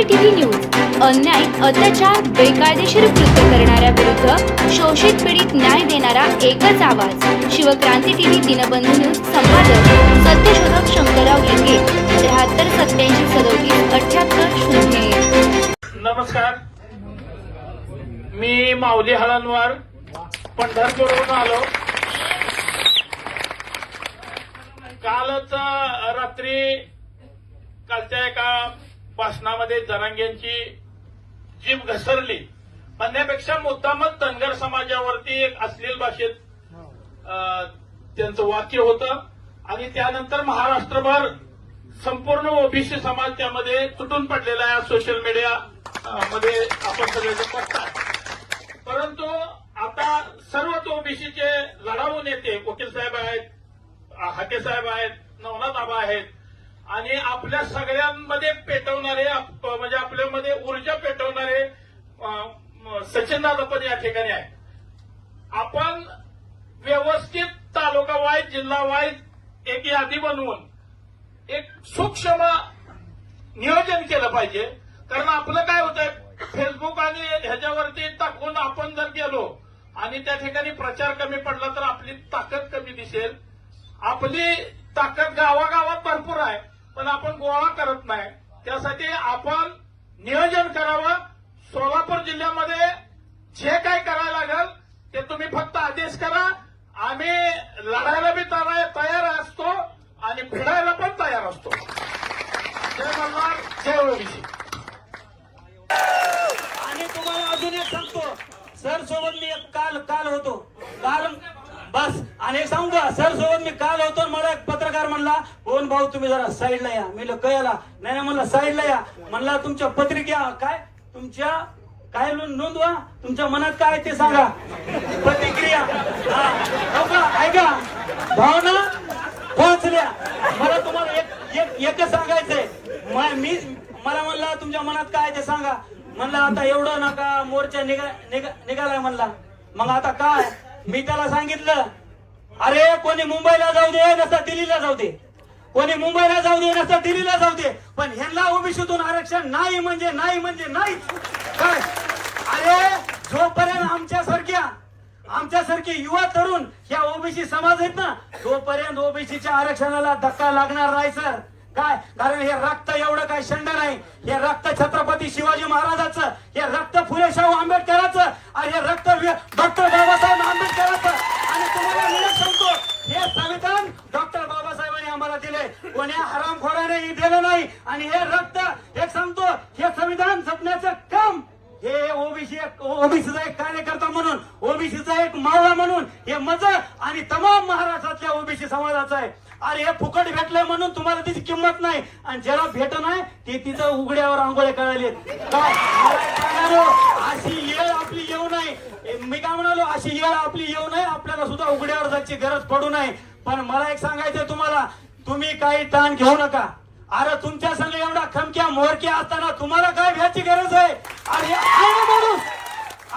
क्रांती TV news. अन्याय अत्याचार बेकायदेशीर कृत्य करणाऱ्या विरुद्ध शोषित पीडित न्याय देणारा एकच आवाज. शिवक्रांती टीव्ही दिनबंधू न्यूज संपादक सत्यशोधक शंकरराव लिंगे त्र्याहत्तर सत्याऐंशी सदोतीस अठ्याहत्तर शून्य नमस्कार. मी माऊली हळणवार पंढरपूरहून आलो. कालच रात्री कालच्या एका भाषणामध्ये जनांग्यांची जीभ घसरली. म्हणण्यापेक्षा मुद्दामच धनगर समाजावरती एक अश्लील भाषेत त्यांचं वाक्य होतं. आणि त्यानंतर महाराष्ट्रभर संपूर्ण ओबीसी समाज त्यामध्ये तुटून पडलेला आहे. सोशल मीडिया मध्ये आपण सगळेजण बघताय परंतु आता सर्वच ओबीसीचे लढाऊ नेते वकील साहेब आहेत हाके साहेब आहेत नवनाथ आबा आहेत आणि आपल्या सगळ्यांमध्ये पेटवणारे आप- म्हणजे आपल्यामध्ये ऊर्जा पेटवणारे सचिन दादा पण या ठिकाणी आहे आपण व्यवस्थित तालुका वाईज जिल्हा वाईज एक यादी बनवून एक सूक्ष्म नियोजन केलं पाहिजे. कारण आपलं काय होतंय फेसबुक आणि ह्याच्यावरती टाकून आपण जर गेलो आणि त्या ठिकाणी प्रचार कमी पडला तर आपली ताकद कमी दिसेल. आपली ताकद गावागावात भरपूर आहे. पण आपण गोळा करत नाही. त्यासाठी आपण नियोजन करावं. सोलापूर जिल्ह्यामध्ये जे काय करायला लागेल ते तुम्ही फक्त आदेश करा. आम्ही लढायला बी तयार असतो आणि फिरायला पण तयार असतो. जय मल्हार जय ओबीसी आणि तुम्हाला अजून एक सांगतो. सर सोबत मी एक काल काल होतो. काल बस आणि सांगू का सर सोबत मी काल होतो मला एक पत्रकार म्हणला कोण भाऊ तुम्ही जरा साईडला या. मी कळला नाही नाही म्हणला साईडला या. म्हणला तुमच्या पत्रिका काय? तुमच्या काय नोंदवा. तुमच्या मनात काय ते सांगा. प्रतिक्रिया. हा. हो का? ऐका भावना पोहोचल्या. मला तुम्हाला एक एक एकच सांगायचंय. मी मला म्हणला तुमच्या मनात काय ते सांगा. म्हणला आता एवढं नका मोर्चा निघा निघा- निघालाय म्हणला. मग आता काय? मी त्याला सांगितलं. अरे कोणी मुंबईला जाऊ दे नसता दिल्लीला जाऊ दे. कोणी मुंबईला जाऊ दे नसता दिल्लीला जाऊ दे. पण ह्यांना ओबीसीतून आरक्षण नाही म्हणजे नाही म्हणजे नाही. काय? अरे जोपर्यंत आमच्यासारख्या आमच्यासारखे युवा तरुण ह्या ओबीसी समाज आहेत ना तोपर्यंत ओबीसीच्या आरक्षणाला धक्का लागणार नाही सर. काय? कारण हे रक्त एवढं काय शंड नाही. हे रक्त छत्रपती शिवाजी महाराजाचं हे रक्त फुले शाहू आंबेडकर हे ओबीसी ओबीसीचा एक कार्यकर्ता म्हणून ओबीसीचा एक मावळा म्हणून हे मज आणि तमाम महाराष्ट्रातल्या ओबीसी समाजाचं आहे. अरे हे फुकट भेटलंय म्हणून तुम्हाला तिची किंमत नाही आणि ज्याला भेट नाही ते तिचं उघड्यावर आंघोळे कळाले अशी येळ आपली येऊ नाही. मी काय म्हणालो? अशी येळ आपली येऊ नाही. आपल्याला सुद्धा उघड्यावर जायची गरज पडू नये पण मला एक सांगायचं तुम्हाला तुम्ही काही ताण घेऊ नका. अरे तुमच्या संग एवढा खमक्या मोरक्या असताना तुम्हाला काय घ्यायची गरज आहे? अरे आहे ना माणूस!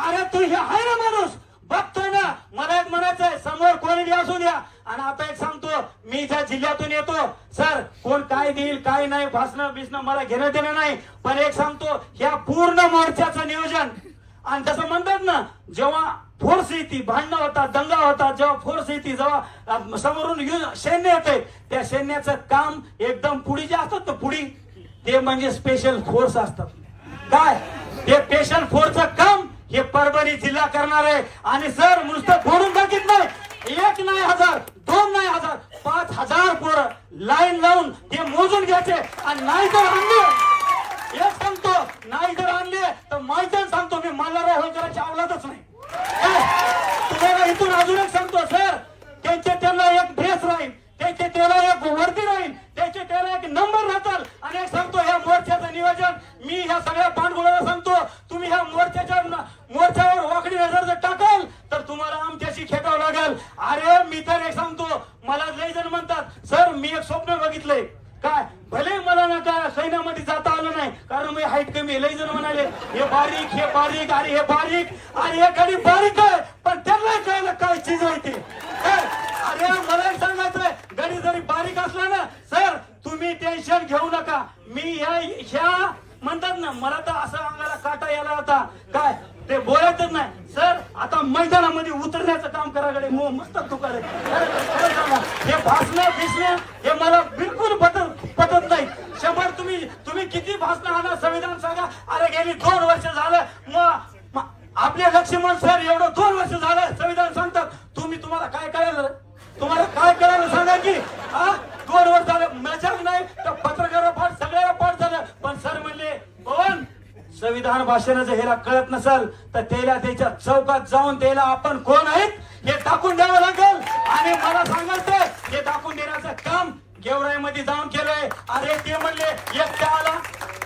अरे तू हे आहे ना माणूस! बघतोय ना मला एक म्हणायचंय समोर कोणी असू द्या. आणि आता एक सांगतो मी ज्या जिल्ह्यातून येतो सर कोण काय देईल काय नाही भासणं बिसणं मला घेणं देणं नाही. पण एक सांगतो ह्या पूर्ण मोर्चाचं नियोजन आणि जसं म्हणतात ना जेव्हा फोर्स येते भांडणं होतात दंगा होतात. जेव्हा फोर्स येते जेव्हा समोरून सैन्य येते त्या सैन्याचं काम एकदम पुढी जे असतात ना पुढी ते म्हणजे स्पेशल फोर्स असतात. काय? ते स्पेशल फोर्सचं काम हे परभणी जिल्हा करणार आहे. आणि सर नुसतं फोडून टाकीत नाही. एक नाही हजार दोन नाही हजार पाच हजार पोरं लाईन लावून ते मोजून घ्यायचे. आणि नाही तर आणले. एक सांगतो नाही जर आणले. तर माहिती सांगतो मी मला होळकरांची आवलातच नाही. तुम्हाला इथून अजून एक सांगतो सर त्यांच्या त्याला एक ड्रेस राहील त्यांचे त्याला एक वर्दी राहील त्यांचे त्याला एक नंबर राहतात आणि एक सांगतो ह्या मोर्चाचं नियोजन मी ह्या सगळ्या पांडगुळाला सांगतो तुम्ही ह्या मोर्चाच्या मोर्चावर वाकडी नजर जर टाकाल तर तुम्हाला आमच्याशी खेटावं लागेल अरे मी तर एक सांगतो मला लय जण म्हणतात सर मी एक स्वप्न बघितलंय काय भले मला ना काय सैन्यामध्ये जाता आलं नाही कारण मी हाईट कमी आहे. लय जण म्हणाले हे बारीक हे बारीक अरे हे बारीक. अरे हे कधी बारीक आहे पण त्यांना कळलं काय चीज आहे ते अरे मला एक सांगायचंय गणित जरी बारीक असला ना सर तुम्ही टेन्शन घेऊ नका. मी ह्या ह्या म्हणतात ना मला तर असं अंगाला काटा यायला होता. काय? ते बोलायचंच नाही. सर आता मैदानामध्ये उतरण्याचं काम कराकडे मो मस्त तुकारे हे भासणं भिसणं हे मला बिलकुल पटत पटत नाही. शंभर तुम्ही तुम्ही किती भाषणं आणा संविधान सांगा. अरे गेली दोन वर्ष झालं मग मग आपले लक्ष्मण सर एवढं दोन वर्ष झालं संविधान सांगतात तुम्ही तुम्हाला काय कळालं तुम्हाला काय कळालं सांगा की हा दोन वर्ष झालं मजाक नाही तर पत्रकार पाठ सगळ्याला पाठ झालं पण सर म्हणले पवन संविधान भाषणाचं ह्याला कळत नसेल तर त्याला त्याच्या चौकात जाऊन त्याला आपण कोण आहेत हे टाकून द्यावं लागेल. आणि मला सांगायचं हे टाकून देण्याचं काम गेवराईमध्ये जाऊन केलंय. अरे ते म्हणले एकटा आला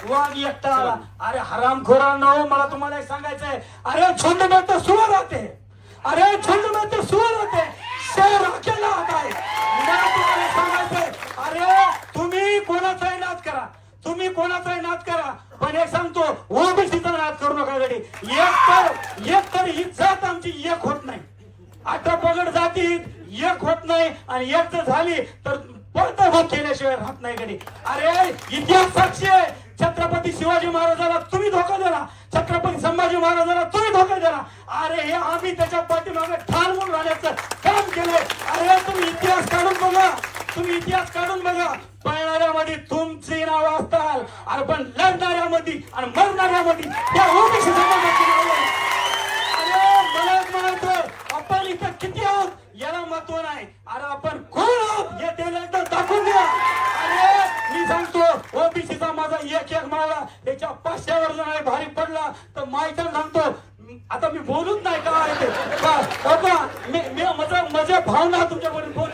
वाघ एकटा आला. अरे हरामखोरांना मला तुम्हाला एक सांगायचंय. अरे झुंड में तो सुअर होते अरे झुंड में तो सुअर होते शेर अकेला आता आहे मला तुम्हाला सांगायचंय अरे तुम्ही कोणाचाही नाद करा तुम्ही कोणाचाही नाद करा पण एक सांगतो ओबीसीचा नाद करू नका गडी एक तर एक तर ही जात आमची एक होत नाही अठरा पगड जाती एक होत नाही आणि एक जर झाली तर पडता केल्याशिवाय राहत नाही कधी अरे इतिहास साक्षी आहे. छत्रपती शिवाजी महाराजाला तुम्ही धोका दिला. छत्रपती संभाजी महाराजाला तुम्ही धोका दिला. अरे हे आम्ही त्याच्या पाठीमागे ठार म्हणून राहण्याचं काम केलंय. अरे तुम्ही इतिहास काढून बघा. तुम्ही इतिहास काढून बघा. पळणाऱ्यामध्ये तुमची नाव असताल अरे पण लढणाऱ्यामध्ये आणि मरणाऱ्यामध्ये त्या ओबीसी समाजाची नाव आहे अरे मला एक म्हणायचं आपण इथं किती आहोत याला महत्त्व नाही. अरे आपण कोण आहोत. हे त्याला एकदा दाखवून द्या. अरे मी सांगतो ओबीसीचा माझा एक एक मावळा त्याच्या पाचशेवर जर भारी पडला तर मायचं सांगतो आता मी बोलूच नाही का ते मी माझा माझ्या भावना तुमच्याकडून बोल